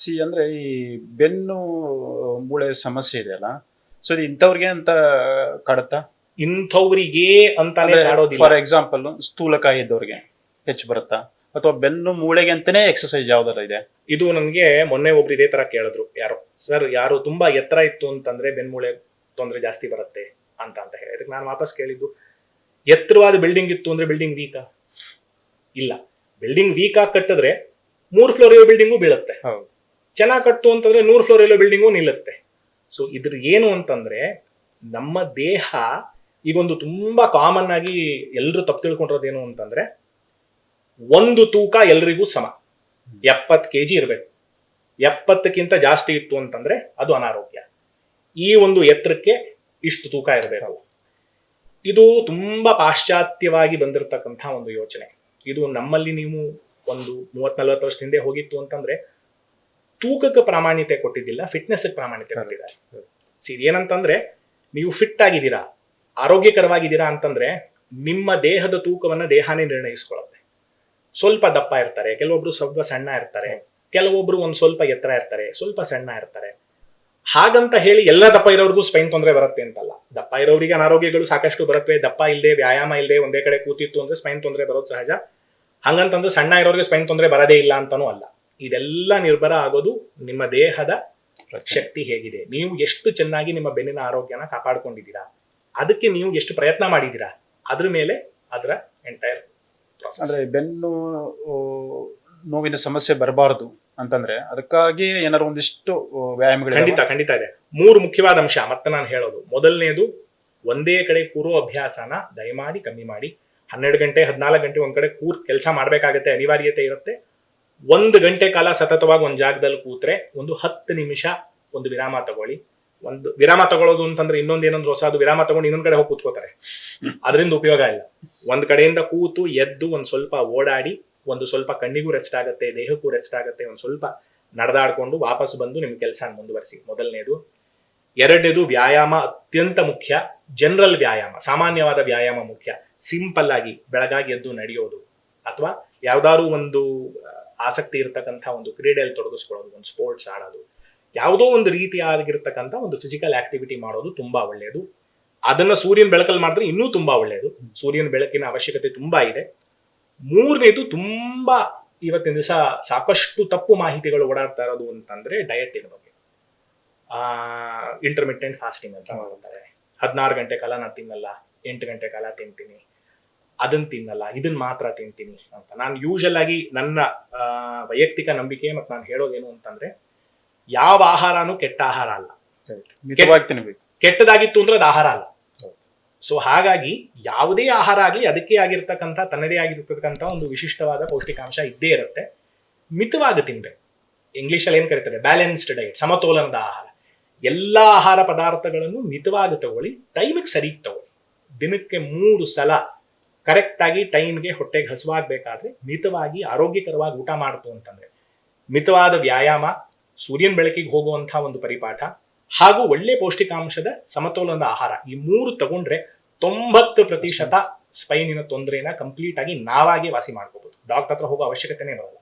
C ಅಂದ್ರೆ ಈ ಬೆನ್ನು ಮೂಳೆ ಸಮಸ್ಯೆ ಇದೆಯಲ್ಲ ಸೊ ಇಂಥವ್ರಿಗೆ ಅಂತ ಕಡತ? ಇಂಥವ್ರಿಗೆ ಅಂತ ಫಾರ್ ಎಕ್ಸಾಂಪಲ್ ಸ್ಥೂಲಕಾಯಿ ಇದ್ದವ್ರಿಗೆ ಹೆಚ್ಚು ಬರುತ್ತಾ? ಅಥವಾ ಬೆನ್ನು ಮೂಳೆಗೆ ಅಂತಾನೆ ಎಕ್ಸಸೈಸ್ ಯಾವ್ದಾರ ಇದೆ? ಇದು ನನಗೆ ಮೊನ್ನೆ ಒಬ್ರು ಇದೇ ತರ ಕೇಳಿದ್ರು ಯಾರು. ಸರ್ ಯಾರು ತುಂಬಾ ಎತ್ತರ ಇತ್ತು ಅಂತಂದ್ರೆ ಬೆನ್ಮೂಳೆ ತೊಂದರೆ ಜಾಸ್ತಿ ಬರುತ್ತೆ ಅಂತ ಅಂತ ಹೇಳಿ. ಅದಕ್ಕೆ ನಾನು ವಾಪಸ್ ಕೇಳಿದ್ದು ಎತ್ತರವಾದ ಬಿಲ್ಡಿಂಗ್ ಇತ್ತು ಅಂದ್ರೆ ಬಿಲ್ಡಿಂಗ್ ವೀಕಾ ಇಲ್ಲ. ಬಿಲ್ಡಿಂಗ್ ವೀಕ್ ಆಗಿ ಕಟ್ಟಿದ್ರೆ ಮೂರ್ ಫ್ಲೋರ್ ಇರೋ ಬಿಲ್ಡಿಂಗು ಬೀಳುತ್ತೆ. ಹೌದು. ಚೆನ್ನಾಗಿ ಕಟ್ಟು ಅಂತಂದ್ರೆ ನೂರು ಫ್ಲೋರ್ ಇರೋ ಬಿಲ್ಡಿಂಗು ನಿಲ್ಲುತ್ತೆ. ಸೊ ಇದ್ರ ಏನು ಅಂತಂದ್ರೆ ನಮ್ಮ ದೇಹ ಈಗೊಂದು ತುಂಬಾ ಕಾಮನ್ ಆಗಿ ಎಲ್ಲರೂ ತಪ್ಪು ತಿಳ್ಕೊಂಡಿರೋದೇನು ಅಂತಂದ್ರೆ ಒಂದು ತೂಕ ಎಲ್ರಿಗೂ ಸಮ. ಎಪ್ಪತ್ತು ಕೆ ಜಿ ಇರಬೇಕು. ಎಪ್ಪತ್ತಕ್ಕಿಂತ ಜಾಸ್ತಿ ಇತ್ತು ಅಂತಂದ್ರೆ ಅದು ಅನಾರೋಗ್ಯ. ಈ ಒಂದು ಎತ್ತರಕ್ಕೆ ಇಷ್ಟು ತೂಕ ಇರಬೇಕು. ಇದು ತುಂಬಾ ಪಾಶ್ಚಾತ್ಯವಾಗಿ ಬಂದಿರತಕ್ಕಂಥ ಒಂದು ಯೋಚನೆ. ಇದು ನಮ್ಮಲ್ಲಿ ನೀವು ಒಂದು ಮೂವತ್ ನಲ್ವತ್ತು ವರ್ಷದ ಹಿಂದೆ ಹೋಗಿತ್ತು ಅಂತಂದ್ರೆ ತೂಕಕ್ಕೆ ಪ್ರಾಮಾಣ್ಯತೆ ಕೊಟ್ಟಿದ್ದಿಲ್ಲ ಫಿಟ್ನೆಸ್ಗೆ ಪ್ರಾಮಾಣ್ಯತೆ ಕೊಟ್ಟಿದ್ದಾರೆ. ಸಿ ಏನಂತಂದ್ರೆ ನೀವು ಫಿಟ್ ಆಗಿದ್ದೀರಾ ಆರೋಗ್ಯಕರವಾಗಿದ್ದೀರಾ ಅಂತಂದ್ರೆ ನಿಮ್ಮ ದೇಹದ ತೂಕವನ್ನ ದೇಹನೇ ನಿರ್ಣಯಿಸ್ಕೊಳ್ಳುತ್ತೆ. ಸ್ವಲ್ಪ ದಪ್ಪ ಇರ್ತಾರೆ ಕೆಲವೊಬ್ರು ಸ್ವಲ್ಪ ಸಣ್ಣ ಇರ್ತಾರೆ ಕೆಲವೊಬ್ರು ಒಂದ್ ಸ್ವಲ್ಪ ಎತ್ತರ ಇರ್ತಾರೆ ಸ್ವಲ್ಪ ಸಣ್ಣ ಇರ್ತಾರೆ. ಹಾಗಂತ ಹೇಳಿ ಎಲ್ಲ ದಪ್ಪ ಇರೋರ್ಗೂ ಸ್ಪೈನ್ ತೊಂದರೆ ಬರುತ್ತೆ ಅಂತಲ್ಲ. ದಪ್ಪ ಇರೋರಿಗೆ ಅನಾರೋಗ್ಯಗಳು ಸಾಕಷ್ಟು ಬರುತ್ತೆ ದಪ್ಪ ಇಲ್ಲದೆ ವ್ಯಾಯಾಮ ಇಲ್ಲದೆ ಒಂದೇ ಕಡೆ ಕೂತಿತ್ತು ಅಂದ್ರೆ ಸ್ಪೈನ್ ತೊಂದರೆ ಬರೋದು ಸಹಜ. ಹಂಗಂತಂದ್ರೆ ಸಣ್ಣ ಇರೋರಿಗೆ ಸ್ಪೈನ್ ತೊಂದರೆ ಬರದೇ ಇಲ್ಲ ಅಂತಾನೂ ಅಲ್ಲ. ಇದೆಲ್ಲ ನಿರ್ಭರ ಆಗೋದು ನಿಮ್ಮ ದೇಹದ ಶಕ್ತಿ ಹೇಗಿದೆ. ನೀವು ಎಷ್ಟು ಚೆನ್ನಾಗಿ ನಿಮ್ಮ ಬೆನ್ನಿನ ಆರೋಗ್ಯನ ಕಾಪಾಡ್ಕೊಂಡಿದ್ದೀರಾ? ಅದಕ್ಕೆ ನೀವು ಎಷ್ಟು ಪ್ರಯತ್ನ ಮಾಡಿದ್ದೀರಾ? ಅದ್ರ ಮೇಲೆ ಅದರ ಎಂಟೈರ್ ಅಂದ್ರೆ ಬೆನ್ನು ನೋವಿನ ಸಮಸ್ಯೆ ಬರಬಾರದು ಅಂತಂದ್ರೆ ಅದಕ್ಕಾಗಿ ಏನಾದ್ರು ಒಂದಿಷ್ಟು ವ್ಯಾಯಾಮಗಳು ಖಂಡಿತ ಖಂಡಿತ ಇದೆ. ಮೂರು ಮುಖ್ಯವಾದ ಅಂಶ ಮತ್ತೆ ನಾನು ಹೇಳೋದು. ಮೊದಲನೇದು ಒಂದೇ ಕಡೆ ಕೂರೋ ಅಭ್ಯಾಸನ ದಯಮಾಡಿ ಕಮ್ಮಿ ಮಾಡಿ. ಹನ್ನೆರಡು ಗಂಟೆ ಹದಿನಾಲ್ಕು ಗಂಟೆ ಒಂದ್ ಕಡೆ ಕೂರ್ ಕೆಲಸ ಮಾಡಬೇಕಾಗತ್ತೆ ಅನಿವಾರ್ಯತೆ ಇರುತ್ತೆ. ಒಂದು ಗಂಟೆ ಕಾಲ ಸತತವಾಗಿ ಒಂದು ಜಾಗದಲ್ಲಿ ಕೂತ್ರೆ ಒಂದು ಹತ್ತು ನಿಮಿಷ ಒಂದು ವಿರಾಮ ತಗೊಳ್ಳಿ. ಒಂದು ವಿರಾಮ ತಗೊಳ್ಳೋದು ಅಂತಂದ್ರೆ ಇನ್ನೊಂದು ಏನೊಂದು ಹೊಸ ಅದು ವಿರಾಮ ತಗೊಂಡು ಇನ್ನೊಂದ್ ಕಡೆ ಹೋಗಿ ಕೂತ್ಕೋತಾರೆ. ಅದರಿಂದ ಉಪಯೋಗ ಇಲ್ಲ. ಒಂದ್ ಕಡೆಯಿಂದ ಕೂತು ಎದ್ದು ಒಂದ್ ಸ್ವಲ್ಪ ಓಡಾಡಿ, ಒಂದು ಸ್ವಲ್ಪ ಕಣ್ಣಿಗೂ ರೆಸ್ಟ್ ಆಗುತ್ತೆ, ದೇಹಕ್ಕೂ ರೆಸ್ಟ್ ಆಗುತ್ತೆ, ಒಂದ್ ಸ್ವಲ್ಪ ನಡೆದಾಡ್ಕೊಂಡು ವಾಪಸ್ ಬಂದು ನಿಮ್ ಕೆಲಸ ಮುಂದುವರಿಸಿ. ಮೊದಲನೇದು. ಎರಡನೇದು ವ್ಯಾಯಾಮ ಅತ್ಯಂತ ಮುಖ್ಯ. ಜನರಲ್ ವ್ಯಾಯಾಮ, ಸಾಮಾನ್ಯವಾದ ವ್ಯಾಯಾಮ ಮುಖ್ಯ. ಸಿಂಪಲ್ ಆಗಿ ಬೆಳಗಾಗಿ ಎದ್ದು ನಡೆಯೋದು. ಅಥವಾ ಯಾವ್ದಾದ್ರು ಒಂದು ಆಸಕ್ತಿ ಇರತಕ್ಕಂಥ ಒಂದು ಕ್ರೀಡೆಯಲ್ಲಿ ತೊಡಗಿಸ್ಕೊಳ್ಳೋದು, ಒಂದು ಸ್ಪೋರ್ಟ್ಸ್ ಆಡೋದು, ಯಾವುದೋ ಒಂದು ರೀತಿಯಾಗಿರ್ತಕ್ಕಂಥ ಒಂದು ಫಿಸಿಕಲ್ ಆಕ್ಟಿವಿಟಿ ಮಾಡೋದು ತುಂಬಾ ಒಳ್ಳೆಯದು. ಅದನ್ನ ಸೂರ್ಯನ ಬೆಳಕಲ್ಲಿ ಮಾಡಿದ್ರೆ ಇನ್ನೂ ತುಂಬಾ ಒಳ್ಳೆಯದು. ಸೂರ್ಯನ ಬೆಳಕಿನ ಅವಶ್ಯಕತೆ ತುಂಬಾ ಇದೆ. ಮೂರನೇದು ತುಂಬಾ ಇವತ್ತಿನ ದಿವಸ ಸಾಕಷ್ಟು ತಪ್ಪು ಮಾಹಿತಿಗಳು ಓಡಾಡ್ತಾ ಇರೋದು ಅಂತಂದ್ರೆ ಡಯಟಿನ ಬಗ್ಗೆ. ಆ ಫಾಸ್ಟಿಂಗ್ ಅಂತ ಮಾಡ್ತಾರೆ. ಹದಿನಾರು ಗಂಟೆ ಕಾಲ ನಾನು ತಿನ್ನಲ್ಲ, ಎಂಟು ಗಂಟೆ ಕಾಲ ತಿಂತೀನಿ ಅದನ್ನ ತಿನ್ನಲ್ಲ ಇದನ್ನ ಮಾತ್ರ ತಿಂತೀನಿ ಅಂತ. ನಾನು ಯೂಶಲ್ ಆಗಿ ನನ್ನ ವೈಯಕ್ತಿಕ ನಂಬಿಕೆ ಮತ್ತು ನಾನು ಹೇಳೋದೇನು ಅಂತಂದ್ರೆ ಯಾವ ಆಹಾರನು ಕೆಟ್ಟ ಆಹಾರ ಅಲ್ಲ. ಕೆಟ್ಟದಾಗಿತ್ತು ಅಂದ್ರೆ ಅದು ಆಹಾರ ಅಲ್ಲ. ಸೊ ಹಾಗಾಗಿ ಯಾವುದೇ ಆಹಾರ ಆಗಲಿ ಅದಕ್ಕೆ ಆಗಿರ್ತಕ್ಕಂಥ ತನ್ನದೇ ಆಗಿರ್ತಕ್ಕಂಥ ಒಂದು ವಿಶಿಷ್ಟವಾದ ಪೌಷ್ಟಿಕಾಂಶ ಇದ್ದೇ ಇರುತ್ತೆ. ಮಿತವಾಗಿ ತಿನ್ಬೇಕು. ಇಂಗ್ಲೀಷಲ್ಲಿ ಏನು ಕರೀತಾರೆ? ಬ್ಯಾಲೆನ್ಸ್ಡ್ ಡಯಟ್ ಸಮತೋಲನದ ಆಹಾರ. ಎಲ್ಲಾ ಆಹಾರ ಪದಾರ್ಥಗಳನ್ನು ಮಿತವಾಗಿ ತಗೊಳ್ಳಿ ಟೈಮಿಗೆ ಸರಿಗೆ ತಗೊಳ್ಳಿ. ದಿನಕ್ಕೆ ಮೂರು ಸಲ ಕರೆಕ್ಟ್ ಆಗಿ ಟೈಮ್ಗೆ ಹೊಟ್ಟೆಗೆ ಹಸುವಾಗಬೇಕಾದ್ರೆ ಮಿತವಾಗಿ ಆರೋಗ್ಯಕರವಾಗಿ ಊಟ ಮಾಡ್ತು ಅಂತಂದ್ರೆ ಮಿತವಾದ ವ್ಯಾಯಾಮ, ಸೂರ್ಯನ ಬೆಳಕಿಗೆ ಹೋಗುವಂಥ ಒಂದು ಪರಿಪಾಠ, ಹಾಗೂ ಒಳ್ಳೆ ಪೌಷ್ಟಿಕಾಂಶದ ಸಮತೋಲನದ ಆಹಾರ ಈ ಮೂರು ತಗೊಂಡ್ರೆ ತೊಂಬತ್ತು ಪ್ರತಿಶತ ಸ್ಪೈನಿನ ತೊಂದರೆನ ಕಂಪ್ಲೀಟ್ ಆಗಿ ನಾವಾಗೆ ವಾಸಿ ಮಾಡ್ಕೋಬಹುದು ಡಾಕ್ಟರ್ ಹತ್ರ ಹೋಗೋ ಅವಶ್ಯಕತೆನೇ ಬರಲ್ಲ.